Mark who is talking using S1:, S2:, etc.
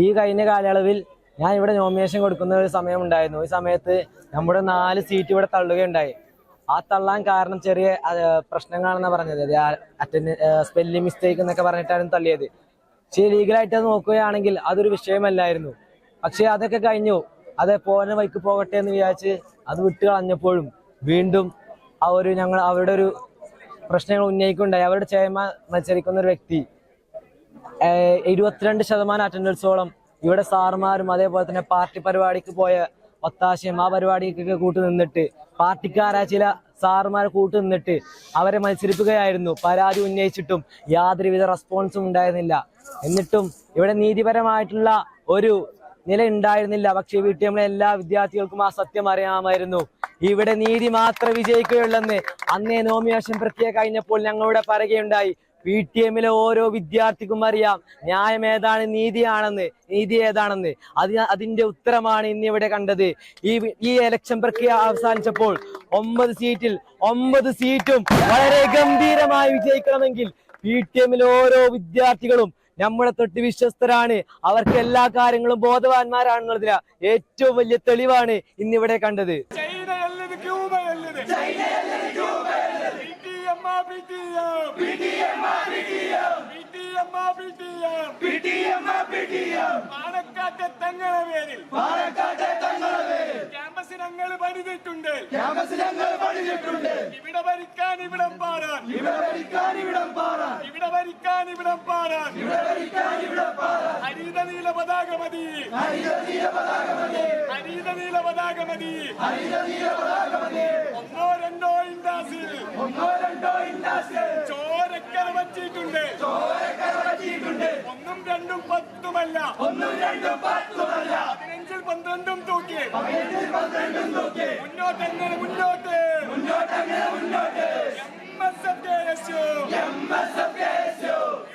S1: ഈ കഴിഞ്ഞ കാലയളവിൽ ഞാൻ ഇവിടെ നോമിനേഷൻ കൊടുക്കുന്ന ഒരു സമയമുണ്ടായിരുന്നു. ഈ സമയത്ത് നമ്മുടെ നാല് സീറ്റ് ഇവിടെ തള്ളുകയുണ്ടായി. ആ തള്ളാൻ കാരണം ചെറിയ പ്രശ്നങ്ങളാണെന്ന് പറഞ്ഞത്. അറ്റൻഡ് സ്പെല്ലിംഗ് മിസ്റ്റേക്ക് എന്നൊക്കെ പറഞ്ഞിട്ടാണ് തള്ളിയത്. പക്ഷേ ലീഗലായിട്ട് അത് നോക്കുകയാണെങ്കിൽ അതൊരു വിഷയമല്ലായിരുന്നു. പക്ഷേ അതൊക്കെ കഴിഞ്ഞു. അത് പോന വൈക്ക് പോകട്ടെ എന്ന് വിചാരിച്ച് അത് വിട്ട് കളഞ്ഞപ്പോഴും വീണ്ടും ആ ഒരു ഞങ്ങൾ അവരുടെ ഒരു പ്രശ്നങ്ങൾ ഉന്നയിക്കുണ്ടായി അവരുടെ ചേമ മത്സരിക്കുന്ന ഒരു വ്യക്തി ഏഹ് ഇരുപത്തിരണ്ട് ശതമാനം അറ്റൻഡൻസോളം ഇവിടെ സാറുമാരും അതേപോലെ തന്നെ പാർട്ടി പരിപാടിക്ക് പോയ ഒത്താശയും ആ പരിപാടിക്കൊക്കെ കൂട്ടു നിന്നിട്ട് പാർട്ടിക്കാരായ ചില സാറുമാരെ കൂട്ടു നിന്നിട്ട് അവരെ മത്സരിപ്പിക്കുകയായിരുന്നു. പരാതി ഉന്നയിച്ചിട്ടും യാതൊരുവിധ റെസ്പോൺസും ഉണ്ടായിരുന്നില്ല. എന്നിട്ടും ഇവിടെ നീതിപരമായിട്ടുള്ള ഒരു നില ഉണ്ടായിരുന്നില്ല. പക്ഷെ വി നമ്മളെ എല്ലാ വിദ്യാർത്ഥികൾക്കും ആ സത്യം അറിയാമായിരുന്നു. ഇവിടെ നീതി മാത്രം വിജയിക്കുകയുള്ളെന്ന് അന്നേ നോമിനേഷൻ പ്രത്യേക കഴിഞ്ഞപ്പോൾ ഞങ്ങളുടെ പറയുകയുണ്ടായി. പി ടി എമ്മിലെ ഓരോ വിദ്യാർത്ഥിക്കും അറിയാം. ന്യായം ഏതാണ് നീതിയാണെന്ന്. നീതി ഏതാണെന്ന്. അത് അതിന്റെ ഉത്തരമാണ് ഇന്ന് ഇവിടെ കണ്ടത്. ഈ ഈ എലക്ഷൻ പ്രക്രിയ അവസാനിച്ചപ്പോൾ ഒമ്പത് സീറ്റിൽ ഒമ്പത് സീറ്റും വളരെ ഗംഭീരമായി വിജയിക്കണമെങ്കിൽ പി ടി എമ്മിലെ ഓരോ വിദ്യാർത്ഥികളും നമ്മളെ തൊട്ട് വിശ്വസ്തരാണ്. അവർക്ക് എല്ലാ കാര്യങ്ങളും ബോധവാന്മാരാണെന്നുള്ളതിന് ഏറ്റവും വലിയ തെളിവാണ് ഇന്നിവിടെ കണ്ടത്.
S2: ചൈനയല്ലത് ക്യൂബയല്ലത്. പാലക്കാട്ടെ തങ്ങളെ പേരിൽ. ക്യാമ്പസ് ഞങ്ങൾ പണിതിട്ടുണ്ട് ഇവിടെ ഭരിക്കാൻ ഇവിടം പാടാൻ. ഇവിടെ ഭരിക്കാൻ ഇവിടം പാടാൻ. ഹരിത നീല പതാക മതി. ഹരിത നീല പതാക മതി. ഒന്നോ രണ്ടോ ഇൻഡാസിൽ ഒന്നും രണ്ടും പത്തുമല്ല. ഒന്നും രണ്ടും പത്തുമല്ല. പതിനഞ്ചിൽ പന്ത്രണ്ടും തൂക്കി. മുന്നോട്ട്? എങ്ങനെ മുന്നോട്ട്? M S F K S U